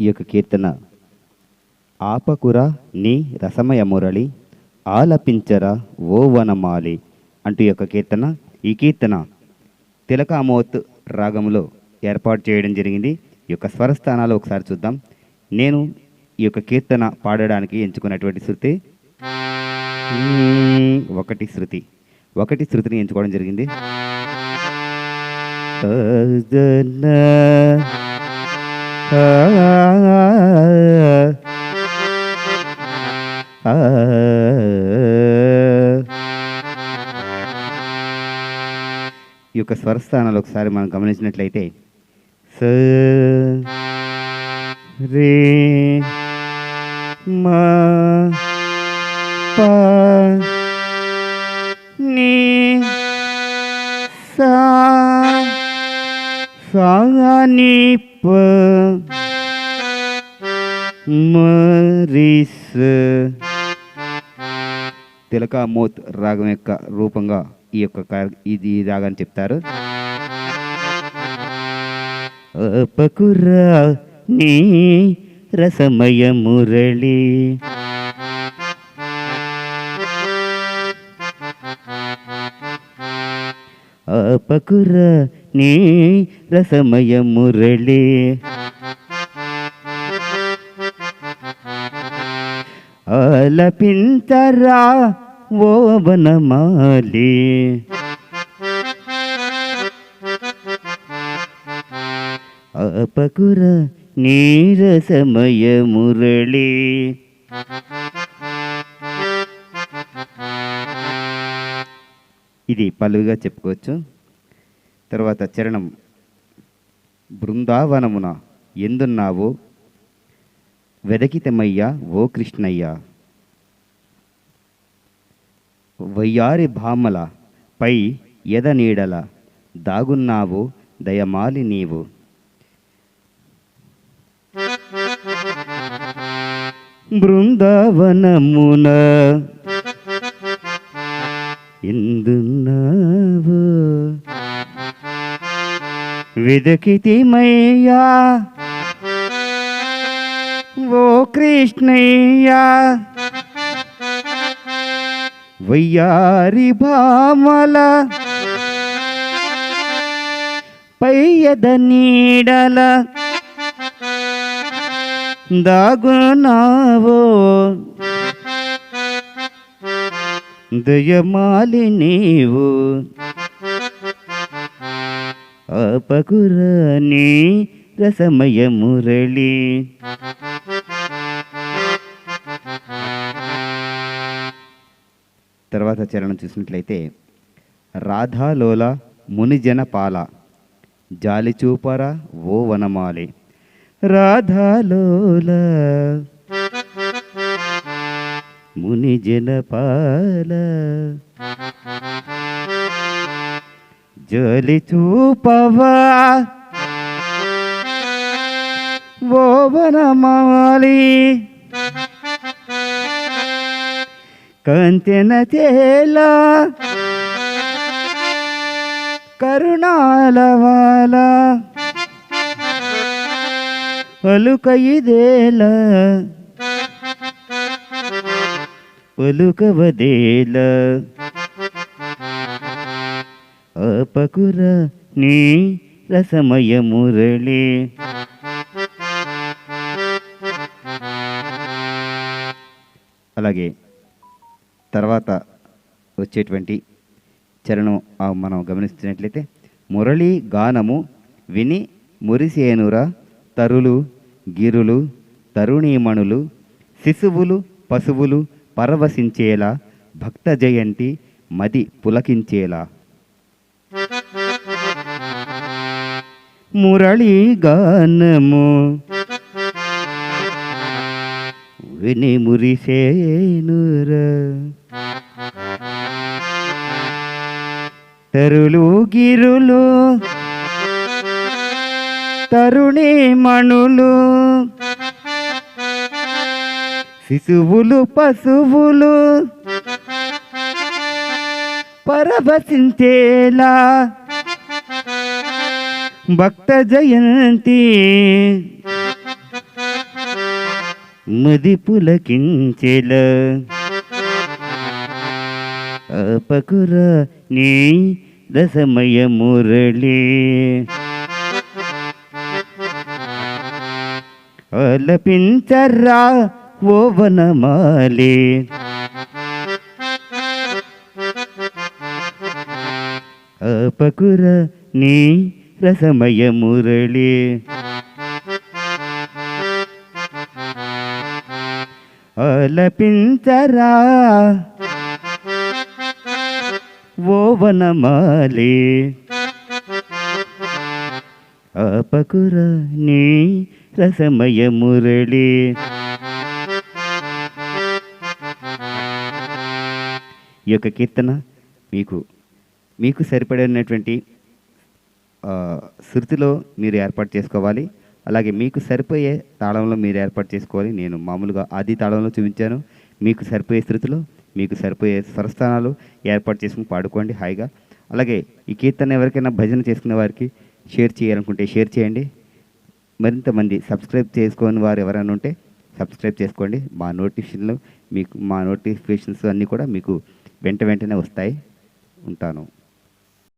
ఈ యొక్క కీర్తన. ఆపకుర నీ రసమయ మురళి ఆలపించరా ఓ వనమాలి అంటూ ఈ యొక్క కీర్తన. ఈ కీర్తన తిలకామోత్ రాగంలో ఏర్పాటు చేయడం జరిగింది. ఈ యొక్క స్వరస్థానాలు ఒకసారి చూద్దాం. నేను ఈ యొక్క కీర్తన పాడడానికి ఎంచుకున్నటువంటి శృతి. ఒకటి శృతి. ఒకటి శృతిని ఎంచుకోవడం జరిగింది. ఈ యొక్క స్వరస్థానాలు ఒకసారి మనం గమనించినట్లయితే స రే మా సా ని ప మరిస్ తిలకామోత్ రాగం యొక్క రూపంగా ఈ యొక్క ఇది రాగాన్ని చెప్తారు అపకురా నీ రసమయ మురళి ఆపకుర నీ రసమయ మురళి ఆలపించరా ఓ వనమాలి అపకుర నీరసమయ మురళి ఇది పలువుగా చెప్పుకోవచ్చు. తర్వాత చరణం. బృందావనమున ఎందున్నావో? వెదకితమయ్యా ఓ కృష్ణయ్య. వయ్యారి భామల పై ఎద నీడల దాగున్నావు దయమాలి నీవు. బృందావనమున ఎందున్నావు వెదకితిమయ్యా. ఓ కృష్ణయ్యా. వయ్యారి భామల. పయ్యద నీడల. దాగునావో దయమాలి నీవు. అపకురని రసమయ మురళి తర్వాత చరణం చూసినట్లయితే రాధాలోల మునిజన పాల జాలి చూపరా ఓ వనమాలి. రాధాలోల ముని జనపాల. జలి చూపవా. ఓవనమాలి వనమాలి కంచెన తేలా. కరుణాలవాల పలుక ఇదేలా పలుకవదేల. అపకుర నీ రసమయ మురళి. అలాగే తర్వాత వచ్చేటువంటి చరణం మనం గమనిస్తున్నట్లయితే మురళి గానము విని మురిసేనుర తరులు గిరులు తరుణీమణులు శిశువులు పశువులు పరవశించేలా భక్త జయంతి మది పులకించేలా. మురళి గానము విని మురిసేనుర. తరులు గిరులు తరుణి మణులు శిశువులు పశువులు పరవశించేలా. భక్త జయంతి మది పులకించెల. ఆపకుర నీ రసమయ మురళి. అలపించర్రా ఓ వనమాలి. అపకుర నీ రసమయ మురళి. అలపించరా ఓ వనమాలి. అపకుర నీ రసమయ మురళి. ఈ యొక్క కీర్తన మీకు మీకు సరిపడినటువంటి శృతిలో మీరు ఏర్పాటు చేసుకోవాలి. అలాగే మీకు సరిపోయే తాళంలో మీరు ఏర్పాటు చేసుకోవాలి. నేను మామూలుగా ఆది తాళంలో చూపించాను. మీకు సరిపోయే శృతిలో మీకు సరిపోయే స్వరస్థానాలు ఏర్పాటు చేసుకుని పాడుకోండి హాయిగా. అలాగే ఈ కీర్తన ఎవరికైనా భజన చేసుకునే వారికి షేర్ చేయాలనుకుంటే షేర్ చేయండి. మరింత మంది సబ్స్క్రైబ్ చేసుకోని వారు ఎవరైనా ఉంటే సబ్స్క్రైబ్ చేసుకోండి. మా నోటిఫికేషన్లు మీకు మా నోటిఫికేషన్స్ అన్నీ కూడా మీకు వెంట వెంటనే వస్తాయి ఉంటాను.